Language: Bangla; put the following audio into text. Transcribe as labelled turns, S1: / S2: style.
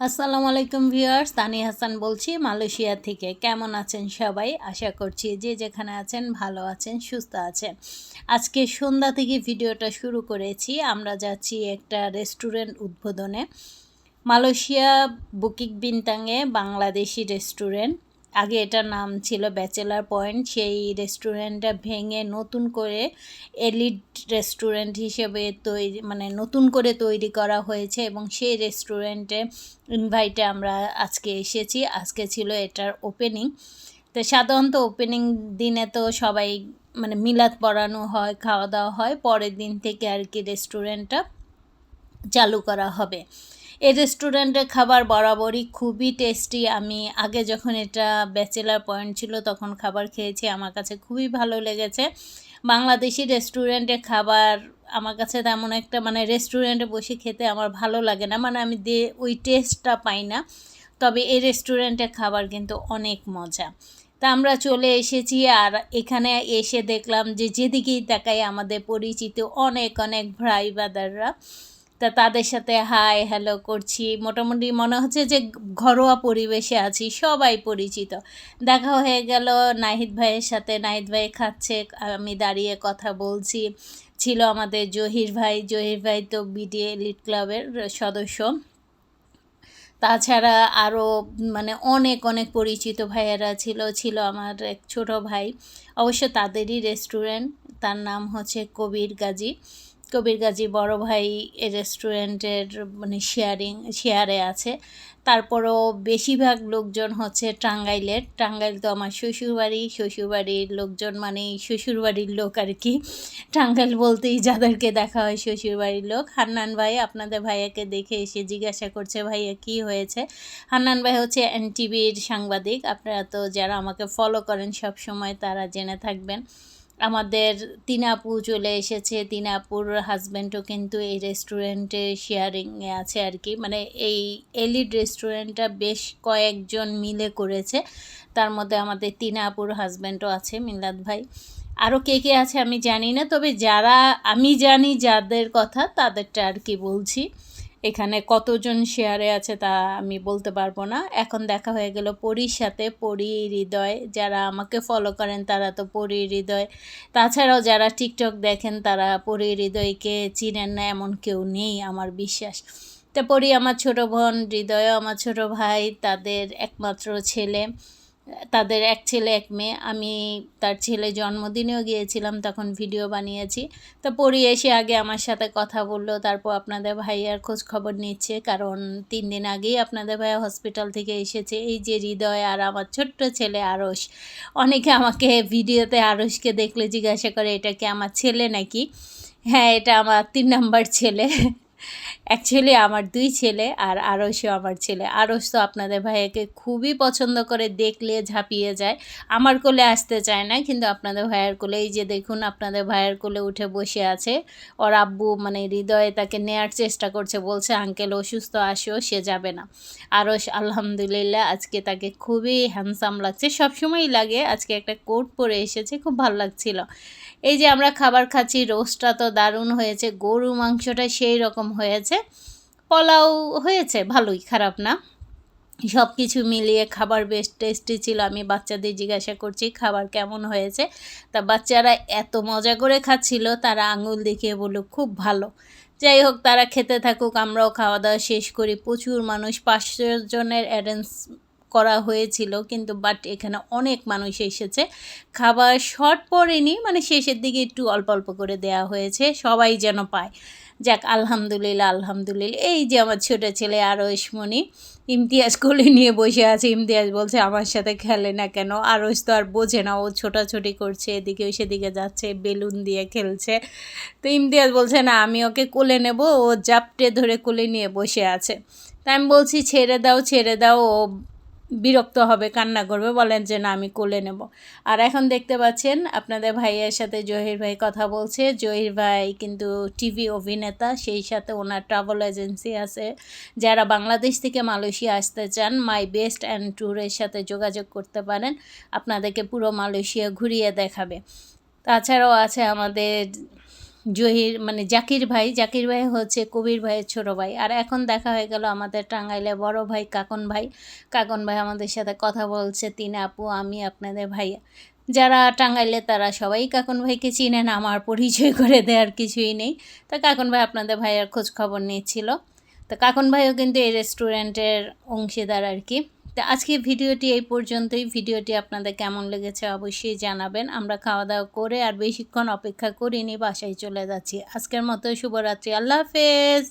S1: আসসালামু আলাইকুম ভিউয়ার্স তানি হাসান বলছি মালয়েশিয়া থেকে। কেমন আছেন সবাই? আশা করছি যে যেখানে আছেন ভালো আছেন, সুস্থ আছেন। আজকে সন্ধ্যা থেকে ভিডিওটা শুরু করেছি। আমরা যাচ্ছি একটা রেস্টুরেন্ট উদ্বোধনে। মালয়েশিয়া বুকিক বিনতাঙে বাংলাদেশি রেস্টুরেন্ট। আগে এটার নাম ছিল ব্যাচেলার পয়েন্ট সেই রেস্টুরেন্টটা ভেঙে নতুন করে এলিট রেস্টুরেন্ট হিসেবে তৈরি মানে নতুন করে তৈরি করা হয়েছে এবং সেই রেস্টুরেন্টে ইনভাইটে আমরা আজকে এসেছি। আজকে ছিল এটার ওপেনিং তো সাধারণত ওপেনিং দিনে তো সবাই মানে মিলাদ পড়ানো হয়, খাওয়া দাওয়া হয়। পরের দিন থেকে আর কি রেস্টুরেন্টটা চালু করা হবে। এই রেস্টুরেন্টের খাবার বরাবরই খুবই টেস্টি আমি আগে যখন এটা ব্যাচেলার পয়েন্ট ছিল, তখন খাবার খেয়েছি, আমার কাছে খুবই ভালো লেগেছে। বাংলাদেশি রেস্টুরেন্টের খাবার আমার কাছে তেমন একটা মানে রেস্টুরেন্টে বসে খেতে আমার ভালো লাগে না। মানে আমি দিয়ে ওই টেস্টটা পাই না। তবে এই রেস্টুরেন্টের খাবার কিন্তু অনেক মজা। তা আমরা চলে এসেছি আর এখানে এসে দেখলাম যে, যেদিকেই তাকাই আমাদের পরিচিত অনেক অনেক ভাই বাদাররা তা তাদের সাথে, হাই, হ্যালো করছি। মোটামুটি মনে হচ্ছে যে ঘরোয়া পরিবেশে আছি, সবাই পরিচিত। দেখা হয়ে গেল, নাহিদ ভাইয়ের সাথে। নাহিদ ভাই খাচ্ছে, আমি দাঁড়িয়ে কথা বলছি। ছিল আমাদের জহির ভাই। জহির ভাই তো বিডি এলিট ক্লাবের সদস্য। তাছাড়া আরও মানে অনেক অনেক পরিচিত ভাইয়েরা ছিল ছিল আমার এক ছোট ভাই। অবশ্য তাদেরই রেস্টুরেন্ট, তার নাম হচ্ছে কবির গাজী। কবির গাজী বড় ভাই রেস্টুরেন্টের মানে শেয়ারিং শেয়ারে আছে। তারপরও বেশিরভাগ লোকজন হচ্ছে টাঙ্গাইলের। টাঙ্গাইল তো আমার শ্বশুরবাড়ি, শ্বশুরবাড়ির লোকজন মানে শ্বশুরবাড়ির লোক আর কি। টাঙ্গাইল বলতেই যাদেরকে দেখা হয় শ্বশুরবাড়ির লোক। হান্নান ভাই আপনাদের ভাইয়াকে দেখে এসে জিজ্ঞাসা করছে, ভাইয়া, কি হয়েছে? হান্নান ভাই হচ্ছে এনটিভির সাংবাদিক। আপনারা তো যারা আমাকে ফলো করেন সব সময় তারা জেনে থাকবেন। আমাদের তিনাপু চলে এসেছে। তিনাপুর হাজব্যান্ডও কিন্তু এই রেস্টুরেন্টে শেয়ারিংয়ে আছে আর কি। মানে এই এলিড রেস্টুরেন্টটা বেশ কয়েকজন মিলে করেছে। তার মধ্যে আমাদের তিনাপুর হাজব্যান্ডও আছে, মিলাদ ভাই। আরও কে কে আছে আমি জানি না, তবে যারা আমি জানি যাদের কথা, তাদেরটা আর কি বলছি। এখানে কতজন শেয়ারে আছে তা আমি বলতে পারব না। এখন দেখা হয়ে গেল পরীর সাথে পরী হৃদয়। যারা আমাকে ফলো করেন তারা তো পরী হৃদয়। তাছাড়াও যারা টিকটক দেখেন তারা পরী হৃদয়কে চিনেন না, এমন কেউ নেই আমার বিশ্বাস। তা পরী আমার ছোট বোন হৃদয় আমার ছোট ভাই, তাদের একমাত্র ছেলে। তাদের এক ছেলে, এক মেয়ে। আমি তার ছেলে জন্মদিনেও গিয়েছিলাম, তখন ভিডিও বানিয়েছি। তো পড়ি এসে আগে আমার সাথে কথা বলল, তারপর আপনাদের ভাইয়ার খোঁজ খবর নিচ্ছে, কারণ তিন দিন আগেই আপনাদের ভাইয়া হসপিটাল থেকে এসেছে। এই যে হৃদয় আর আমার ছোট্ট ছেলে আরস অনেকে আমাকে ভিডিওতে আরসকে দেখলে জিজ্ঞাসা করে, এটা কি আমার ছেলে নাকি? হ্যাঁ এটা আমার তিন নাম্বার ছেলে। অ্যাকচুয়ালি আমার দুই ছেলে আর আরসও আমার ছেলে। আরস তো আপনাদের ভাইয়াকে খুবই পছন্দ করে, দেখলে ঝাঁপিয়ে যায়। আমার কোলে আসতে চায় না, কিন্তু আপনাদের ভাইয়ের কোলে, এই যে দেখুন, আপনাদের ভাইয়ের কোলে উঠে বসে আছে। ওর আব্বু মানে হৃদয়ে তাকে নেয়ার চেষ্টা করছে, বলছে, আঙ্কেল, অসুস্থ আসো, সে যাবে না। আরস, আলহামদুলিল্লাহ, আজকে তাকে খুবই হ্যান্ডসাম লাগছে। সবসময়ই লাগে, আজকে একটা কোট পরে এসেছে, খুব ভালো লাগছিল। এই যে আমরা খাবার খাচ্ছি, রোস্টটা তো দারুণ হয়েছে গরু মাংসটা সেই রকম হয়েছে, পোলাও হয়েছে, ভালোই, খারাপ না। সব কিছু মিলিয়ে খাবার বেশ টেস্টি ছিল, আমি বাচ্চাদের জিজ্ঞাসা করছি, খাবার কেমন হয়েছে? তা বাচ্চারা এত মজা করে খাচ্ছিল, তারা আঙুল দেখিয়ে বলল, খুব ভালো। যাই হোক, তারা খেতে থাকুক, আমরাও খাওয়া দাওয়া শেষ করি। প্রচুর মানুষ, পাঁচশো জনের অ্যারেঞ্জ করা হয়েছিল, কিন্তু বাট এখানে অনেক মানুষ এসেছে। খাবার শর্ট পড়েনি মানে শেষের দিকে একটু অল্প অল্প করে দেয়া হয়েছে, সবাই যেন পায়। যাক, আলহামদুলিল্লাহ আলহামদুলিল্লাহ। এই যে আমার ছোটো ছেলে আরও ইসমণি ইমতিয়াজ কোলে নিয়ে বসে আছে। ইমতিয়াজ বলছে, আমার সাথে খেলে না কেন? আরস তো আর বোঝে না। ও ছোটাছুটি করছে, এদিকে সেদিকে যাচ্ছে, বেলুন দিয়ে খেলছে। তো ইমতিয়াজ বলছে, না, আমি ওকে কোলে নেব। ও জাপটে ধরে কোলে নিয়ে বসে আছে। তাই আমি বলছি, ছেড়ে দাও ছেড়ে দাও। ও বিরক্ত হবে, কান্না করবে, বলেন যে না, আমি কোলে নেব। আর এখন দেখতে পাচ্ছেন আপনাদের ভাইয়ের সাথে জহির ভাই কথা বলছে। জহির ভাই কিন্তু টিভি অভিনেতা, সেই সাথে ওনার ট্রাভেল এজেন্সি আছে। যারা বাংলাদেশ থেকে মালয়েশিয়া আসতে চান মাই বেস্ট অ্যান্ড ট্যুরের সাথে যোগাযোগ করতে পারেন। আপনাদেরকে পুরো মালয়েশিয়া ঘুরিয়ে দেখাবে। তাছাড়াও আছে আমাদের জহির মানে জাকির ভাই জাকির ভাই হচ্ছে কবির ভাইয়ের ছোটো ভাই। আর এখন দেখা হয়ে গেল আমাদের টাঙ্গাইলে বড় ভাই কাকন ভাই। কাকন ভাই আমাদের সাথে কথা বলছে, তিন আপু, আমি আপনাদের ভাইয়া। যারা টাঙ্গাইলে তারা সবাই কাকন ভাইকে চিনেন আমার পরিচয় করে দেওয়ার কিছুই নেই। তা কাকন ভাই আপনাদের ভাইয়ের খোঁজ খবর নিচ্ছিল। তো কাকন ভাইও কিন্তু এই রেস্টুরেন্টের অংশীদার আর কি। তো আজকে ভিডিওটি এই পর্যন্তই। ভিডিওটি আপনাদের কেমন লেগেছে অবশ্যই জানাবেন। আমরা খাওয়া দাওয়া করে আর বেশিক্ষণ অপেক্ষা করিনি, বাসায় চলে যাচ্ছি। আজকের মতো শুভরাত্রি। আল্লাহ হাফেজ।